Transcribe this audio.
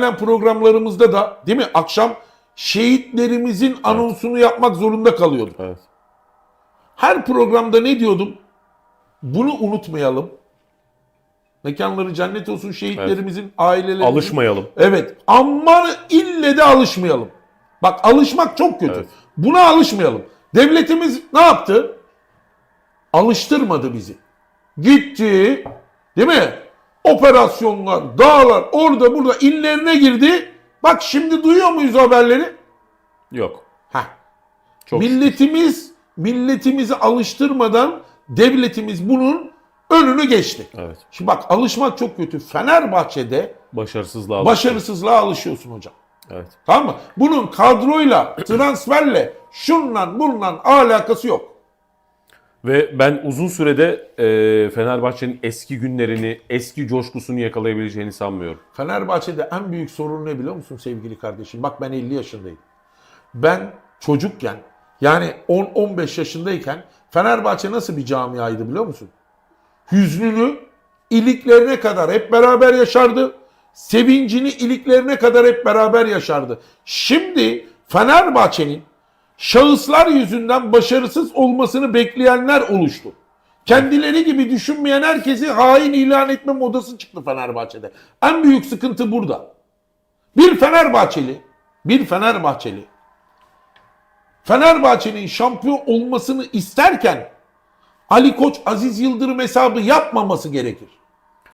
düzenlenen programlarımızda da değil mi akşam şehitlerimizin anonsunu yapmak zorunda kalıyorduk. Evet. Her programda ne diyordum? Bunu unutmayalım. Mekanları cennet olsun şehitlerimizin ailelerinin. Alışmayalım. Evet. Ama ille de alışmayalım. Bak alışmak çok kötü. Evet. Buna alışmayalım. Devletimiz ne yaptı? Alıştırmadı bizi. Gitti. Değil mi? Operasyonlar, dağlar, orada burada inlerine girdi. Bak şimdi duyuyor muyuz haberleri? Yok. Heh. Çok milletimiz milletimizi alıştırmadan devletimiz bunun önünü geçti. Evet. Şimdi bak alışmak çok kötü. Fenerbahçe'de Başarısızlığa başarısızlığa alışıyorsun hocam. Evet. Tamam mı? Bunun kadroyla, transferle, şunla bununla alakası yok. Ve ben uzun sürede e, Fenerbahçe'nin eski günlerini, eski coşkusunu yakalayabileceğini sanmıyorum. Fenerbahçe'de en büyük sorun ne biliyor musun sevgili kardeşim? Bak ben 50 yaşındayım. Ben çocukken yani 10-15 yaşındayken Fenerbahçe nasıl bir camiaydı biliyor musun? Hüznünü iliklerine kadar hep beraber yaşardı. Sevincini iliklerine kadar hep beraber yaşardı. Şimdi Fenerbahçe'nin şahıslar yüzünden başarısız olmasını bekleyenler oluştu. Kendileri gibi düşünmeyen herkesi hain ilan etme modası çıktı Fenerbahçe'de. En büyük sıkıntı burada. Bir Fenerbahçeli, bir Fenerbahçeli Fenerbahçe'nin şampiyon olmasını isterken Ali Koç Aziz Yıldırım hesabı yapmaması gerekir.